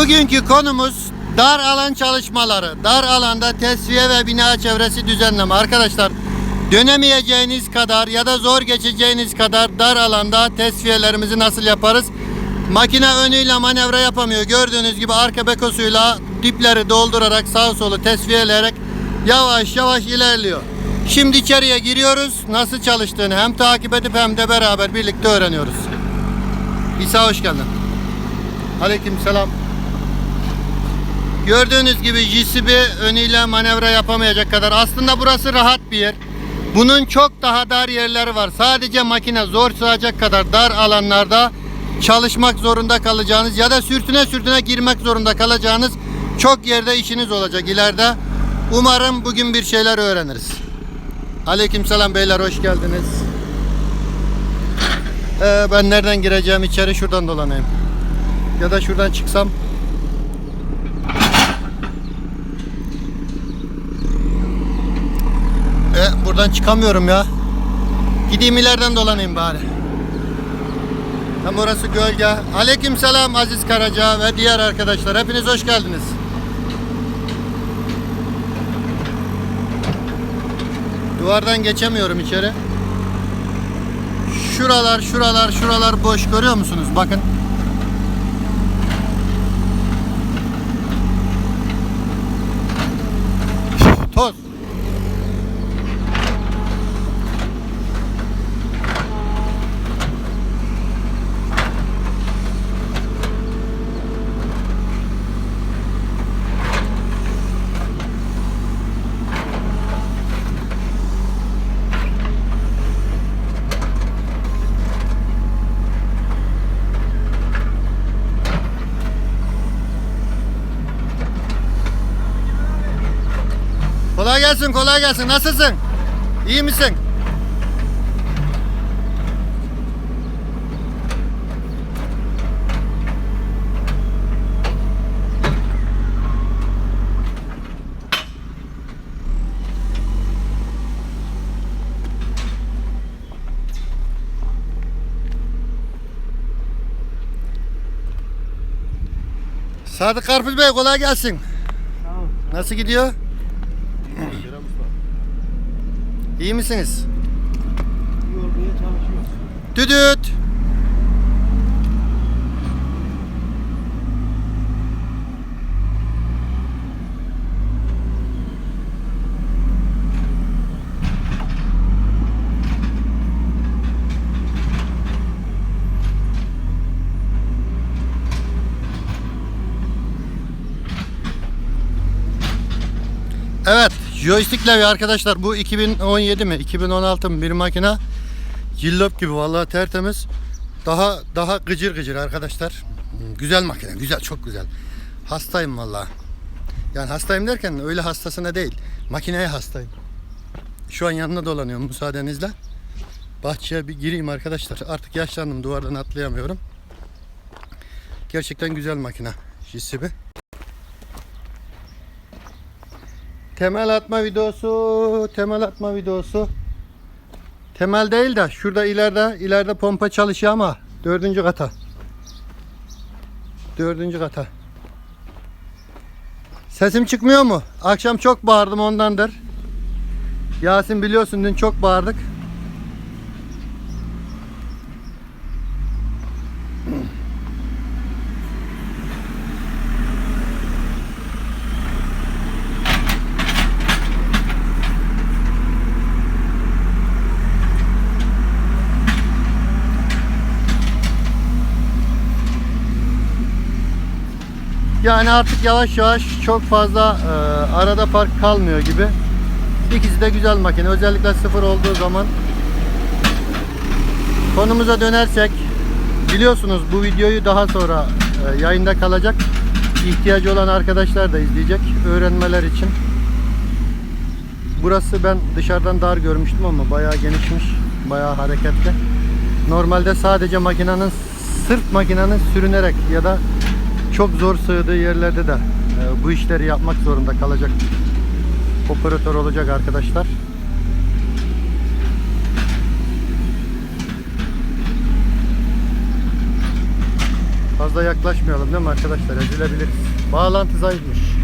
Bugünkü konumuz dar alan çalışmaları. Dar alanda tesviye ve bina çevresi düzenleme. Arkadaşlar dönemeyeceğiniz kadar ya da zor geçeceğiniz kadar dar alanda tesviyelerimizi nasıl yaparız? Makine önüyle manevra yapamıyor. Gördüğünüz gibi arka bekosuyla dipleri doldurarak sağ solu tesviyeleyerek yavaş yavaş ilerliyor. Şimdi içeriye giriyoruz. Nasıl çalıştığını hem takip edip hem de beraber birlikte öğreniyoruz. İsa hoş geldin. Aleyküm selam. Gördüğünüz gibi JCB önüyle manevra yapamayacak kadar. Aslında burası rahat bir yer. Bunun çok daha dar yerleri var. Sadece makine zor sığacak kadar dar alanlarda çalışmak zorunda kalacağınız ya da sürtüne sürtüne girmek zorunda kalacağınız çok yerde işiniz olacak ileride. Umarım bugün bir şeyler öğreniriz. Aleyküm selam beyler hoş geldiniz. Ee, ben nereden gireceğim içeri şuradan dolanayım. Ya da şuradan çıksam. E, buradan çıkamıyorum ya. Gideyim ileriden dolanayım bari. Tam orası gölge. Aleyküm selam Aziz Karaca ve diğer arkadaşlar. Hepiniz hoş geldiniz. Duvardan geçemiyorum içeri. Şuralar, şuralar, şuralar boş görüyor musunuz? Bakın. Kolay gelsin, kolay gelsin. Nasılsın? İyi misin? Sadık Karpuz Bey kolay gelsin. Tamam. Nasıl gidiyor? İyi misiniz? Yormaya çalışıyor. Düdüt. Evet, joystick levye arkadaşlar bu 2017 mi 2016 mı bir makine Cillop gibi vallahi tertemiz. Daha daha gıcır gıcır arkadaşlar. Güzel makine, güzel, çok güzel. Hastayım vallahi. Yani hastayım derken öyle hastasına değil. Makineye hastayım. Şu an yanına dolanıyorum müsaadenizle. Bahçeye bir gireyim arkadaşlar. Artık yaşlandım duvardan atlayamıyorum. Gerçekten güzel makine. JCB. Temel atma videosu, temel atma videosu. Temel değil de şurada ileride ileride pompa çalışıyor ama dördüncü kata. Dördüncü kata. Sesim çıkmıyor mu? Akşam çok bağırdım ondandır. Yasin biliyorsun dün çok bağırdık. Yani artık yavaş yavaş çok fazla e, arada fark kalmıyor gibi. İkisi de güzel makine. Özellikle sıfır olduğu zaman. Konumuza dönersek biliyorsunuz bu videoyu daha sonra e, yayında kalacak. İhtiyacı olan arkadaşlar da izleyecek öğrenmeler için. Burası ben dışarıdan dar görmüştüm ama bayağı genişmiş. Bayağı hareketli. Normalde sadece makinenin sırf makinenin sürünerek ya da çok zor sığdığı yerlerde de e, bu işleri yapmak zorunda kalacak operatör olacak arkadaşlar. Fazla yaklaşmayalım değil mi arkadaşlar? Ezilebiliriz. Bağlantı zayıfmış.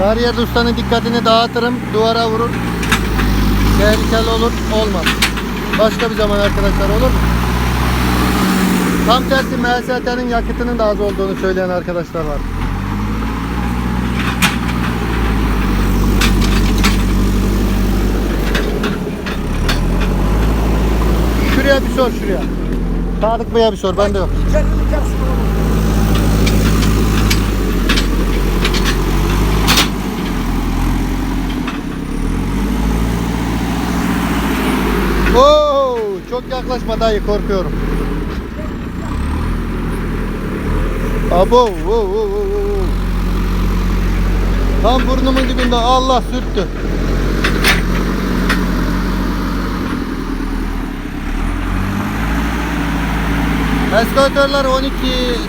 Her yerde ustanın dikkatini dağıtırım. Duvara vurur. Tehlikeli olur. Olmaz. Başka bir zaman arkadaşlar olur mu? Tam tersi MST'nin yakıtının da az olduğunu söyleyen arkadaşlar var. Şuraya bir sor şuraya. Sadık Bey'e bir sor. Bende yok. Yaklaşma dayı korkuyorum. Abo, wo, wo, wo, wo, wo. Tam burnumun dibinde Allah sürttü. Eskalatörler 12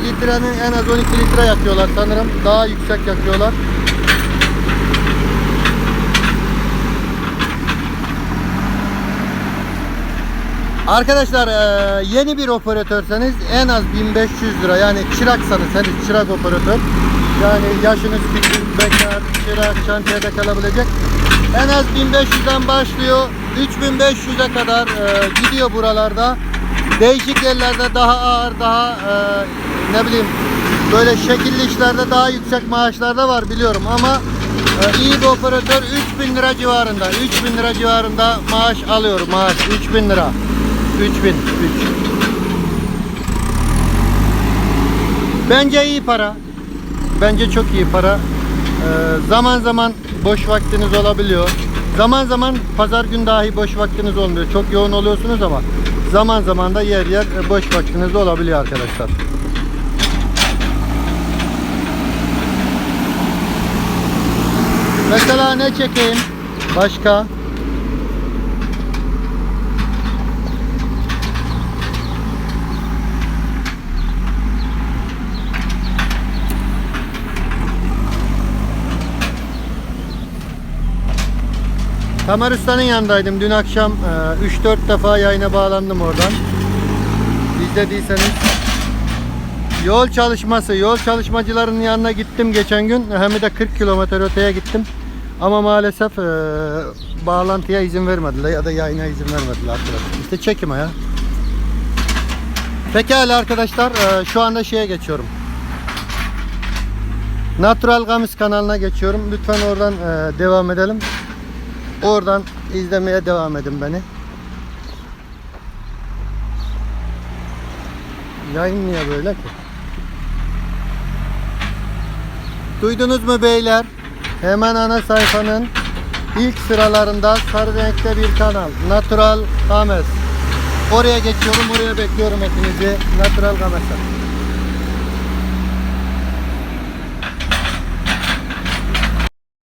litrenin en az 12 litre yakıyorlar sanırım. Daha yüksek yakıyorlar. Arkadaşlar eee, yeni bir operatörseniz en az 1500 lira. Yani çıraksanız henüz çırak operatör. Yani yaşınız küçük, bekar, çırak, şantiyede kalabilecek. En az 1500'den başlıyor. 3500'e kadar eee, gidiyor buralarda. Değişik yerlerde daha ağır daha eee, ne bileyim böyle şekilli işlerde daha yüksek maaşlarda var biliyorum ama e, iyi bir operatör 3000 lira civarında. 3000 lira civarında maaş alıyor maaş 3000 lira 3000 3. Bence iyi para. Bence çok iyi para. Ee, zaman zaman boş vaktiniz olabiliyor. Zaman zaman pazar gün dahi boş vaktiniz olmuyor. Çok yoğun oluyorsunuz ama zaman zaman da yer yer boş vaktiniz olabiliyor arkadaşlar. Mesela ne çekeyim? Başka? Tamer yanındaydım. Dün akşam e, 3-4 defa yayına bağlandım oradan. İzlediyseniz. Yol çalışması, yol çalışmacılarının yanına gittim geçen gün. Hem de 40 kilometre öteye gittim. Ama maalesef e, bağlantıya izin vermediler ya da yayına izin vermediler arkadaşlar. İşte çekime ya. Pekala arkadaşlar e, şu anda şeye geçiyorum. Natural Gamis kanalına geçiyorum. Lütfen oradan e, devam edelim. Oradan izlemeye devam edin beni. Yayın niye böyle ki? Duydunuz mu beyler? Hemen ana sayfanın ilk sıralarında sarı renkte bir kanal. Natural Games. Oraya geçiyorum, oraya bekliyorum hepinizi. Natural Games'e.